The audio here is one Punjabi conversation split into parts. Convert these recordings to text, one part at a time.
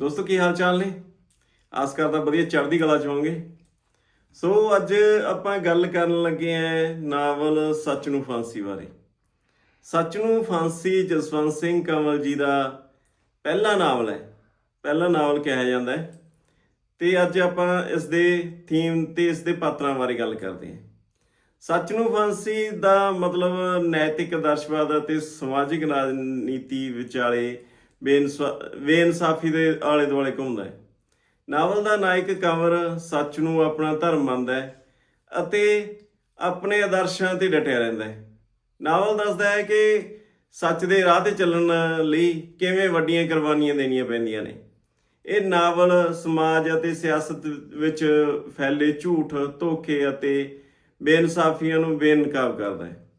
ਦੋਸਤੋ, ਕੀ ਹਾਲ ਚਾਲ ਨੇ? ਆਸ ਕਰਦਾ ਵਧੀਆ ਚੜ੍ਹਦੀ ਕਲਾ ਚ ਹੋਵੋਗੇ। ਸੋ, ਅੱਜ ਆਪਾਂ ਗੱਲ ਕਰਨ ਲੱਗੇ ਆਂ ਨਾਵਲ ਸੱਚ ਨੂੰ ਫਾਂਸੀ ਬਾਰੇ। ਸੱਚ ਨੂੰ ਫਾਂਸੀ ਜਸਵੰਤ ਸਿੰਘ ਕੰਵਲ ਜੀ ਦਾ ਪਹਿਲਾ ਨਾਵਲ ਹੈ। ਪਹਿਲਾ ਨਾਵਲ ਕਿਹਾ ਜਾਂਦਾ ਹੈ। ਤੇ ਅੱਜ ਆਪਾਂ ਇਸ ਦੇ ਥੀਮ ਤੇ ਇਸ ਦੇ ਪਾਤਰਾਂ ਬਾਰੇ ਗੱਲ ਕਰਦੇ ਹਾਂ ਸੱਚ ਨੂੰ ਫਾਂਸੀ ਦਾ ਮਤਲਬ ਨੈਤਿਕ ਆਦਰਸ਼ਵਾਦ ਅਤੇ ਸਮਾਜਿਕ ਰਾਜਨੀਤੀ ਵਿਚਾਲੇ ਬੇਇਨਸਾਫੀ ਦੇ ਆਲੇ ਦੁਆਲੇ ਘੁੰਮਦਾ ਹੈ। ਨਾਵਲ ਦਾ ਨਾਇਕ ਕੰਵਰ ਸੱਚ ਨੂੰ ਆਪਣਾ ਧਰਮ ਮੰਨਦਾ ਹੈ ਅਤੇ ਆਪਣੇ ਆਦਰਸ਼ਾਂ ਤੇ ਡਟਿਆ ਰਹਿੰਦਾ ਹੈ। ਨਾਵਲ ਦੱਸਦਾ ਹੈ ਕਿ ਸੱਚ ਦੇ ਰਾਹ ਤੇ ਚੱਲਣ ਲਈ ਕਿਵੇਂ ਵੱਡੀਆਂ ਕੁਰਬਾਨੀਆਂ ਦੇਣੀਆਂ ਪੈਂਦੀਆਂ ਨੇ। ਇਹ ਨਾਵਲ ਸਮਾਜ ਅਤੇ ਸਿਆਸਤ ਵਿੱਚ ਫੈਲੇ ਝੂਠ, ਧੋਖੇ ਅਤੇ ਬੇਇਨਸਾਫੀਆਂ ਨੂੰ ਬੇਨਕਾਬ ਕਰਦਾ ਹੈ।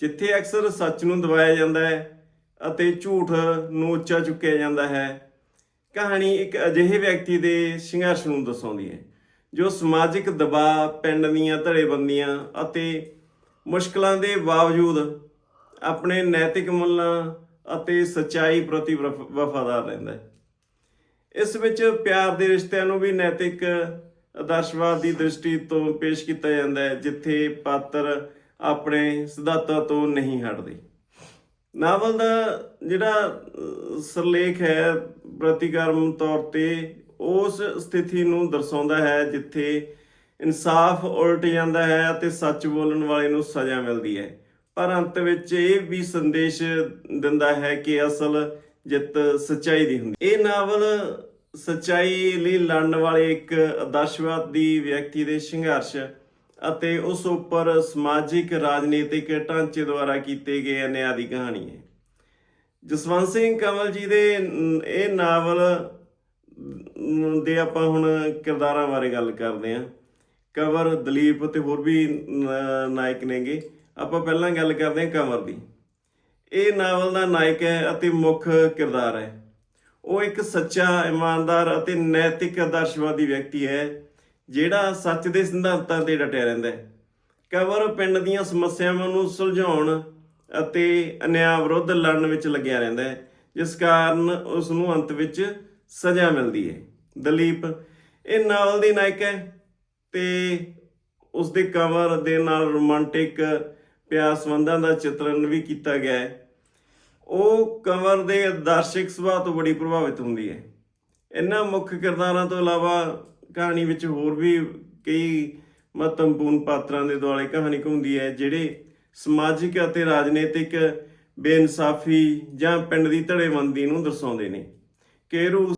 ਜਿੱਥੇ ਅਕਸਰ ਸੱਚ ਨੂੰ ਦਬਾਇਆ ਜਾਂਦਾ ਹੈ ਅਤੇ ਝੂਠ ਨੂੰ ਉੱਚਾ ਚੁੱਕਿਆ ਜਾਂਦਾ ਹੈ। ਕਹਾਣੀ ਇੱਕ ਅਜਿਹੇ ਵਿਅਕਤੀ ਦੇ ਸੰਘਰਸ਼ ਨੂੰ ਦਰਸਾਉਂਦੀ ਹੈ, ਜੋ ਸਮਾਜਿਕ ਦਬਾਅ, ਪਿੰਡ ਦੀਆਂ ਧੜੇਬੰਦੀਆਂ ਅਤੇ ਮੁਸ਼ਕਲਾਂ ਦੇ ਬਾਵਜੂਦ ਆਪਣੇ ਨੈਤਿਕ ਮੁੱਲਾਂ ਅਤੇ ਸੱਚਾਈ ਪ੍ਰਤੀ ਵਫ- ਵਫਾਦਾਰ ਰਹਿੰਦਾ ਹੈ। ਇਸ ਵਿੱਚ ਪਿਆਰ ਦੇ ਰਿਸ਼ਤਿਆਂ ਨੂੰ ਵੀ ਨੈਤਿਕ ਆਦਰਸ਼ਵਾਦ ਦੀ ਦ੍ਰਿਸ਼ਟੀ ਤੋਂ ਪੇਸ਼ ਕੀਤਾ ਜਾਂਦਾ ਹੈ, ਜਿੱਥੇ ਪਾਤਰ ਆਪਣੇ ਸਿਧਾਂਤਾਂ ਤੋਂ ਨਹੀਂ ਹਟਦੇ। ਨਾਵਲ ਦਾ ਜਿਹੜਾ ਅਹ, ਸਿਰਲੇਖ ਹੈ ਪ੍ਰਤੀਕਰਮ ਤੌਰ ਤੇ ਉਸ ਸਥਿਤੀ ਨੂੰ ਦਰਸਾਉਂਦਾ ਹੈ ਜਿੱਥੇ ਇਨਸਾਫ ਉਲਟ ਜਾਂਦਾ ਹੈ ਅਤੇ ਸੱਚ ਬੋਲਣ ਵਾਲੇ ਨੂੰ ਸਜ਼ਾ ਮਿਲਦੀ ਹੈ। ਪਰ ਅੰਤ ਵਿੱਚ ਇਹ ਵੀ ਸੰਦੇਸ਼ ਦਿੰਦਾ ਹੈ ਕਿ ਅਸਲ ਜਿੱਤ ਸੱਚਾਈ ਦੀ ਹੁੰਦੀ ਇਹ ਨਾਵਲ ਸੱਚਾਈ ਲਈ ਲੜਨ ਵਾਲੇ ਇੱਕ ਆਦਰਸ਼ਵਾਦੀ ਵਿਅਕਤੀ ਦੇ ਸੰਘਰਸ਼ ਅਤੇ ਉਸ ਉੱਪਰ ਸਮਾਜਿਕ ਰਾਜਨੀਤਿਕ ਢਾਂਚੇ ਦੁਆਰਾ ਕੀਤੇ ਗਏ ਅਨਿਆਂ ਦੀ ਕਹਾਣੀ ਹੈ। ਜਸਵੰਤ ਸਿੰਘ ਕੰਵਲ ਜੀ ਦੇ ਇਹ ਨਾਵਲ ਦੇ ਆਪਾਂ ਹੁਣ ਕਿਰਦਾਰਾਂ ਬਾਰੇ ਗੱਲ ਕਰਦੇ ਹਾਂ। ਕੰਵਰ, ਦਲੀਪ ਤੇ ਹੋਰ ਵੀ ਨਾਇਕ ਨੇਗੇ। ਆਪਾਂ ਪਹਿਲਾਂ ਗੱਲ ਕਰਦੇ ਹਾਂ ਕੰਵਰ ਦੀ। ਇਹ ਨਾਵਲ ਦਾ ਨਾਇਕ ਹੈ ਅਤੇ ਮੁੱਖ ਕਿਰਦਾਰ ਹੈ। ਉਹ ਇੱਕ ਸੱਚਾ, ਇਮਾਨਦਾਰ ਅਤੇ ਨੈਤਿਕ ਆਦਰਸ਼ਵਾਦੀ ਵਿਅਕਤੀ ਹੈ। ਜਿਹੜਾ ਸੱਚ ਦੇ ਸਿਧਾਂਤਾਂ ਤੇ ਡਟਿਆ ਰਹਿੰਦਾ ਹੈ। ਕਵਰ ਪਿੰਡ ਦੀਆਂ ਸਮੱਸਿਆਵਾਂ ਨੂੰ ਸੁਲਝਾਉਣ ਅਤੇ ਅਨਿਆਂ ਵਿਰੁੱਧ ਲੜਨ ਵਿੱਚ ਲੱਗਿਆ ਰਹਿੰਦਾ ਹੈ, ਜਿਸ ਕਾਰਨ ਉਸ ਨੂੰ ਅੰਤ ਵਿੱਚ ਸਜ਼ਾ ਮਿਲਦੀ ਹੈ। ਦਲੀਪ, ਇਹ ਨਾਵਲ ਦੀ ਨਾਇਕ ਹੈ ਤੇ ਉਸ ਦੇ ਕਵਰ ਦੇ ਨਾਲ ਰੋਮਾਂਟਿਕ ਪਿਆਰ ਸੰਬੰਧਾਂ ਦਾ ਚਿੱਤਰਨ ਵੀ ਕੀਤਾ ਗਿਆ ਹੈ। ਉਹ ਕੰਵਰ ਦੇ ਦਰਸ਼ਕ ਸੁਭਾਅ ਤੋਂ ਬੜੀ ਪ੍ਰਭਾਵਿਤ ਹੁੰਦੀ ਹੈ। ਇਹਨਾਂ ਮੁੱਖ ਕਿਰਦਾਰਾਂ ਤੋਂ ਇਲਾਵਾ ਕਹਾਣੀ ਵਿੱਚ ਹੋਰ ਵੀ ਕਈ ਮਹੱਤਵਪੂਰਨ ਪਾਤਰਾਂ ਦੇ ਦੁਆਲੇ ਕਹਾਣੀ ਘੁੰਮਦੀ ਹੈ, ਜਿਹੜੇ ਸਮਾਜਿਕ ਅਤੇ ਰਾਜਨੀਤਿਕ ਬੇਇਨਸਾਫੀ ਜਾਂ ਪਿੰਡ ਦੀ ਧੜੇਬੰਦੀ ਨੂੰ ਦਰਸਾਉਂਦੇ ਨੇ। ਕੇਰੂ